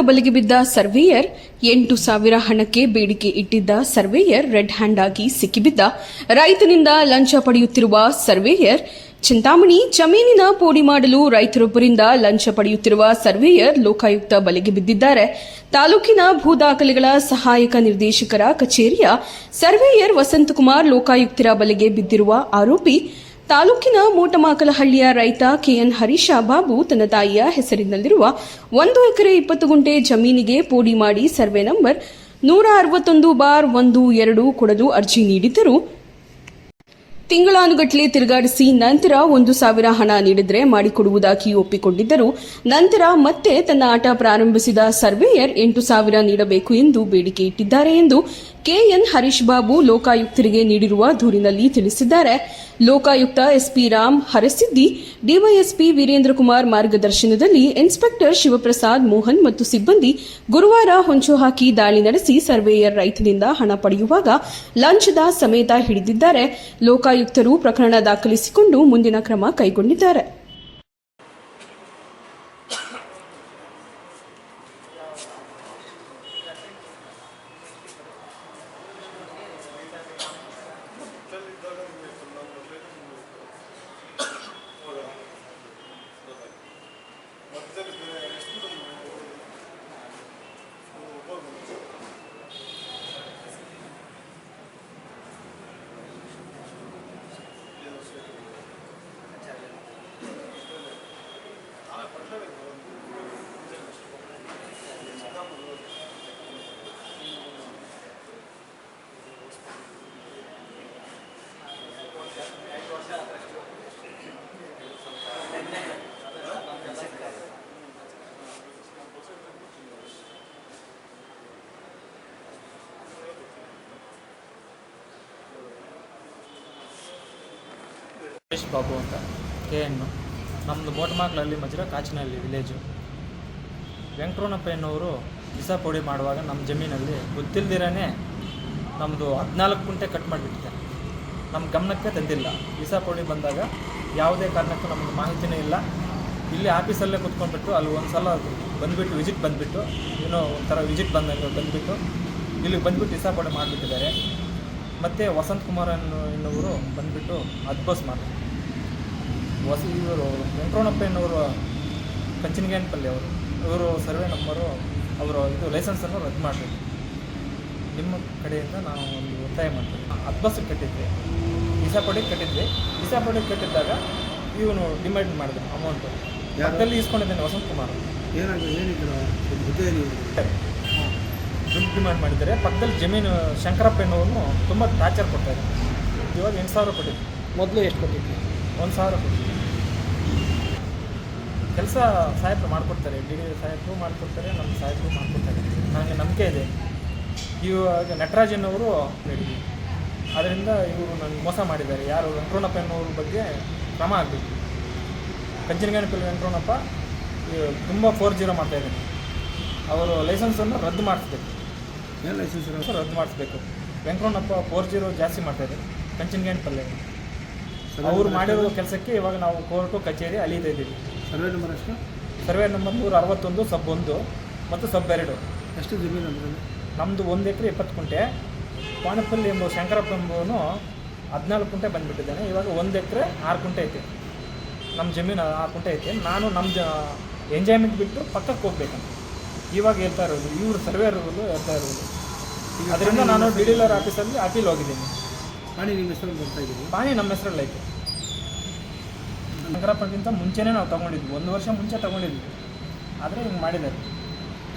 ಬಲಿಗೆ ಬಿದ್ದ ಸರ್ವೇಯರ್, ಎಂಟು ಸಾವಿರ ಹಣಕ್ಕೆ ಬೇಡಿಕೆ ಇಟ್ಟಿದ್ದ ಸರ್ವೇಯರ್ ರೆಡ್ ಹ್ಯಾಂಡ್ ಆಗಿ ಸಿಕ್ಕಿಬಿದ್ದ. ರೈತನಿಂದ ಲಂಚ ಪಡೆಯುತ್ತಿರುವ ಸರ್ವೇಯರ್, ಚಿಂತಾಮಣಿ ಜಮೀನಿನ ಪೋಡಿ ಮಾಡಲು ರೈತರೊಬ್ಬರಿಂದ ಲಂಚ ಪಡೆಯುತ್ತಿರುವ ಸರ್ವೇಯರ್ ಲೋಕಾಯುಕ್ತ ಬಲೆಗೆ ಬಿದ್ದಿದ್ದಾರೆ. ತಾಲೂಕಿನ ಭೂ ದಾಖಲೆಗಳ ಸಹಾಯಕ ನಿರ್ದೇಶಕರ ಕಚೇರಿಯ ಸರ್ವೇಯರ್ ವಸಂತಕುಮಾರ್ ಲೋಕಾಯುಕ್ತರ ಬಲೆಗೆ ಬಿದ್ದಿರುವ ಆರೋಪಿ ತಾಲೂಕಿನ ಮೋಟಮಾಕಲಹಳ್ಳಿಯ ರೈತ ಕೆಎನ್ ಹರೀಶ ಬಾಬು ತನ್ನ ತಾಯಿಯ ಹೆಸರಿನಲ್ಲಿರುವ ಒಂದು ಎಕರೆ ಇಪ್ಪತ್ತು ಗುಂಟೆ ಜಮೀನಿಗೆ ಪೋಡಿ ಮಾಡಿ ಸರ್ವೆ ನಂಬರ್ ನೂರ ಅರವತ್ತೊಂದು ಬಾರ್ ಒಂದು ಎರಡು ಕೊಡಲು ಅರ್ಜಿ ನೀಡಿದ್ದರು. ತಿಂಗಳಾನುಗಟ್ಟಲೆ ತಿರುಗಾಡಿಸಿ ನಂತರ ಒಂದು ಸಾವಿರ ಹಣ ನೀಡಿದರೆ ಮಾಡಿಕೊಡುವುದಾಗಿ ಒಪ್ಪಿಕೊಂಡಿದ್ದರು. ನಂತರ ಮತ್ತೆ ತನ್ನ ಆಟ ಪ್ರಾರಂಭಿಸಿದ ಸರ್ವೇಯರ್ ಎಂಟು ಸಾವಿರ ನೀಡಬೇಕು ಎಂದು ಬೇಡಿಕೆ ಇಟ್ಟಿದ್ದಾರೆ ಎಂದು ಕೆಎನ್ ಹರೀಶ್ ಬಾಬು ಲೋಕಾಯುಕ್ತರಿಗೆ ನೀಡಿರುವ ದೂರಿನಲ್ಲಿ ತಿಳಿಸಿದ್ದಾರೆ. ಲೋಕಾಯುಕ್ತ ಎಸ್ಪಿ ರಾಮ್ ಹರಸಿದ್ದಿ, ಡಿವೈಎಸ್ಪಿ ವೀರೇಂದ್ರ ಕುಮಾರ್ ಮಾರ್ಗದರ್ಶನದಲ್ಲಿ ಇನ್ಸ್ಪೆಕ್ಟರ್ ಶಿವಪ್ರಸಾದ್ ಮೋಹನ್ ಮತ್ತು ಸಿಬ್ಬಂದಿ ಗುರುವಾರ ಹೊಂಚು ಹಾಕಿ ದಾಳಿ ನಡೆಸಿ ಸರ್ವೇಯರ್ ರೈತನಿಂದ ಹಣ ಪಡೆಯುವಾಗ ಲಂಚದ ಸಮೇತ ಹಿಡಿದಿದ್ದಾರೆ. ಲೋಕಾಯುಕ್ತರು ಪ್ರಕರಣ ದಾಖಲಿಸಿಕೊಂಡು ಮುಂದಿನ ಕ್ರಮ ಕೈಗೊಂಡಿದ್ದಾರೆ. ಸುರೇಶ್ ಬಾಬು ಅಂತ. ಕೆ ಎನ್ನು ನಮ್ಮದು ಮೋಟಮಾಕ್ಲಲ್ಲಿ ಮಜ್ರ, ಕಾಚಿನಹಳ್ಳಿ ವಿಲೇಜು ವೆಂಕಟರಮಣಪ್ಪಯ್ಯನವರು ವಿಸ ಪೌಡಿ ಮಾಡುವಾಗ ನಮ್ಮ ಜಮೀನಲ್ಲಿ ಗೊತ್ತಿಲ್ದಿರೇ ನಮ್ಮದು ಹದಿನಾಲ್ಕು ಕುಂಟೆ ಕಟ್ ಮಾಡಿಬಿಟ್ಟಿದೆ. ನಮ್ಮ ಗಮನಕ್ಕೆ ತಂದಿಲ್ಲ. ವಿಸಾ ಪೌಡಿ ಬಂದಾಗ ಯಾವುದೇ ಕಾರಣಕ್ಕೂ ನಮಗೆ ಮಾಹಿತಿನೇ ಇಲ್ಲ. ಇಲ್ಲಿ ಆಫೀಸಲ್ಲೇ ಕುತ್ಕೊಂಡ್ಬಿಟ್ಟು ಅಲ್ಲಿ ಒಂದು ಸಲ ಬಂದುಬಿಟ್ಟು ವಿಸಿಟ್ ಬಂದುಬಿಟ್ಟು, ಏನೋ ಒಂಥರ ವಿಸಿಟ್ ಬಂದಾಗ ಬಂದುಬಿಟ್ಟು, ಇಲ್ಲಿಗೆ ಬಂದುಬಿಟ್ಟು ವಿಸಾ ಪೌಡಿ ಮಾಡಿಬಿಟ್ಟಿದ್ದಾರೆ. ಮತ್ತು ವಸಂತ್ ಕುಮಾರ್ ಅನ್ನೋ ಎನ್ನುವರು ಬಂದುಬಿಟ್ಟು ಅದ್ಬಸ್ ಮಾಡಿ ವಸ ಇವರು ವೆಂಕಟರಮಣಪ್ಪಯ್ಯನವರು ಕಂಚಿನಗೇನಪಲ್ಲಿ ಅವರು. ಇವರು ಸರ್ವೆ ನಂಬರು ಅವರು ಇದು ಲೈಸೆನ್ಸನ್ನು ರದ್ದು ಮಾಡಬೇಕು. ನಿಮ್ಮ ಕಡೆಯಿಂದ ನಾವು ಒಂದು ಒತ್ತಾಯ ಮಾಡ್ತೀವಿ. ಅದ್ಬಸ್ಸಿಗೆ ಕಟ್ಟಿದ್ವಿ ವಿಸಾ ಪಡೆಗೆ ಕಟ್ಟಿದ್ವಿ ವಿಸಾ ಪಡಿಗೆ ಕಟ್ಟಿದ್ದಾಗ ಇವನು ಡಿಮ್ಯಾಂಡ್ ಮಾಡಿದೆ ಅಮೌಂಟು ಅದರಲ್ಲಿ ಇಸ್ಕೊಂಡಿದ್ದೇನೆ ವಸಂತ್ ಕುಮಾರ್. ಏನಾಗಿದೆ? ಏನಿದ್ರು ದುಡ್ಡು ಡಿಮ್ಯಾಂಡ್ ಮಾಡಿದ್ದಾರೆ. ಪಕ್ಕದಲ್ಲಿ ಜಮೀನು ಶಂಕರಪ್ಪ ಎನ್ನುವನು ತುಂಬ ಟಾರ್ಚರ್ ಕೊಡ್ತಾರೆ ಇವಾಗ ಎಂಟು ಸಾವಿರ ಕೊಟ್ಟಿದ್ವಿ ಮೊದಲು ಎಷ್ಟು ಕೊಟ್ಟಿದ್ವಿ ಒಂದು ಸಾವಿರ ಕೊಟ್ಟಿದ್ವಿ ಕೆಲಸ ಸಾಹೇಬರು ಮಾಡಿಕೊಡ್ತಾರೆ. ಡಿ ಡಿ ಸಾಹೇಬರು ಮಾಡಿಕೊಡ್ತಾರೆ ನಮ್ಮ ಸಾಹೇಬರು ಮಾಡಿಕೊಡ್ತಾರೆ. ನನಗೆ ನಂಬಿಕೆ ಇದೆ. ಇವಾಗ ನಟರಾಜನವರು ಹೇಳಿದ್ವಿ ಅದರಿಂದ ಇವರು ನನಗೆ ಮೋಸ ಮಾಡಿದ್ದಾರೆ. ಯಾರು? ಎನ್ನುವ್ರ ಬಗ್ಗೆ ಕ್ರಮ ಆಗಬೇಕು. ಕಂಚಿನಗಾನಪಲ್ಲಿ ವೆಂಕಟರಮಣಪ್ಪ ತುಂಬ ಫೋರ್ ಜೀರೋ ಮಾಡ್ತಾಯಿದ್ದಾನೆ ಅವರು ಲೈಸೆನ್ಸನ್ನು ರದ್ದು ಮಾಡಿಸ್ಬೇಕು. ಏನು ಲೈಸೆನ್ಸ್ ಇರೋ ಸರ್ ರದ್ದು ಮಾಡಿಸ್ಬೇಕು. ವೆಂಕಟರಮಣಪ್ಪ ಫೋರ್ ಜೀರೋ ಜಾಸ್ತಿ ಪಲ್ಲೆ. ಅವರು ಅವ್ರು ಮಾಡಿರೋ ಕೆಲಸಕ್ಕೆ ಇವಾಗ ನಾವು ಕೋರ್ಟು ಕಚೇರಿ ಅಲೀತಾ ಇದ್ದೀವಿ. ಸರ್ವೆ ನಂಬರ್ ಎಷ್ಟು? ಸರ್ವೆ ನಂಬರ್ ನೂರ ಅರವತ್ತೊಂದು ಸಬ್ ಒಂದು ಮತ್ತು ಸಬ್ ಎರಡು. ಎಷ್ಟು ಜಮೀನು ಅದರಲ್ಲಿ ನಮ್ಮದು ಒಂದು ಎಕರೆ ಇಪ್ಪತ್ತು ಕುಂಟೆ. ಪಾಣಪಲ್ಲಿ ಎಂಬ ಶಂಕರಪ್ಪ ಎಂಬುವನು ಹದಿನಾಲ್ಕು ಕುಂಟೆ ಬಂದುಬಿಟ್ಟಿದ್ದಾನೆ. ಇವಾಗ ಒಂದು ಎಕರೆ ಆರು ಕುಂಟೆ ಐತೆ. ನಮ್ಮ ಜಮೀನು ಆರು ಕುಂಟೆ ಐತೆ. ನಾನು ನಮ್ಮ ಜ ಎಂಜಾಯ್ಮೆಂಟ್ ಬಿಟ್ಟು ಪಕ್ಕಕ್ಕೆ ಹೋಗ್ಬೇಕಂತ ಇವಾಗ ಹೇಳ್ತಾ ಇರೋದು ಇವರು ಇರೋದು ಹೇಳ್ತಾ ಇರೋದು. ಅದರಿಂದ ನಾನು ಡಿಡಿಲರ್ ಆಫೀಸಲ್ಲಿ ಅಪೀಲ್ ಹೋಗಿದ್ದೀನಿ. ಪಾಣಿ ನಿಮ್ಮ ಹೆಸರಲ್ಲಿ ಬರ್ತಾ ಇದ್ದೀನಿ ಪಾಣಿ ನಮ್ಮ ಹೆಸರಲ್ಲಿ ಐತೆ. ಶಂಕರಪ್ಪಗಿಂತ ಮುಂಚೆನೇ ನಾವು ತೊಗೊಂಡಿದ್ವಿ. ಒಂದು ವರ್ಷ ಮುಂಚೆ ತೊಗೊಂಡಿದ್ವಿ. ಆದರೆ ಹಿಂಗೆ ಮಾಡಿದ್ದಾರೆ.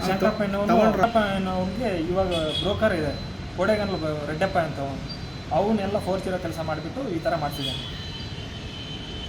ಶಂಕರಪ್ಪನವ್ರಿಗೆ ಇವಾಗ ಬ್ರೋಕರ್ ಇದೆ. ಕೋಡೆಗಲ್ಲು ರೆಡ್ಡಪ್ಪ ಅಂತ ಅವನು. ಅವನ್ನೆಲ್ಲ ಫೋರ್ಸ್ ಇರೋ ಕೆಲಸ ಮಾಡಿಬಿಟ್ಟು ಈ ಥರ ಮಾಡ್ತಿದ್ದಾನೆ.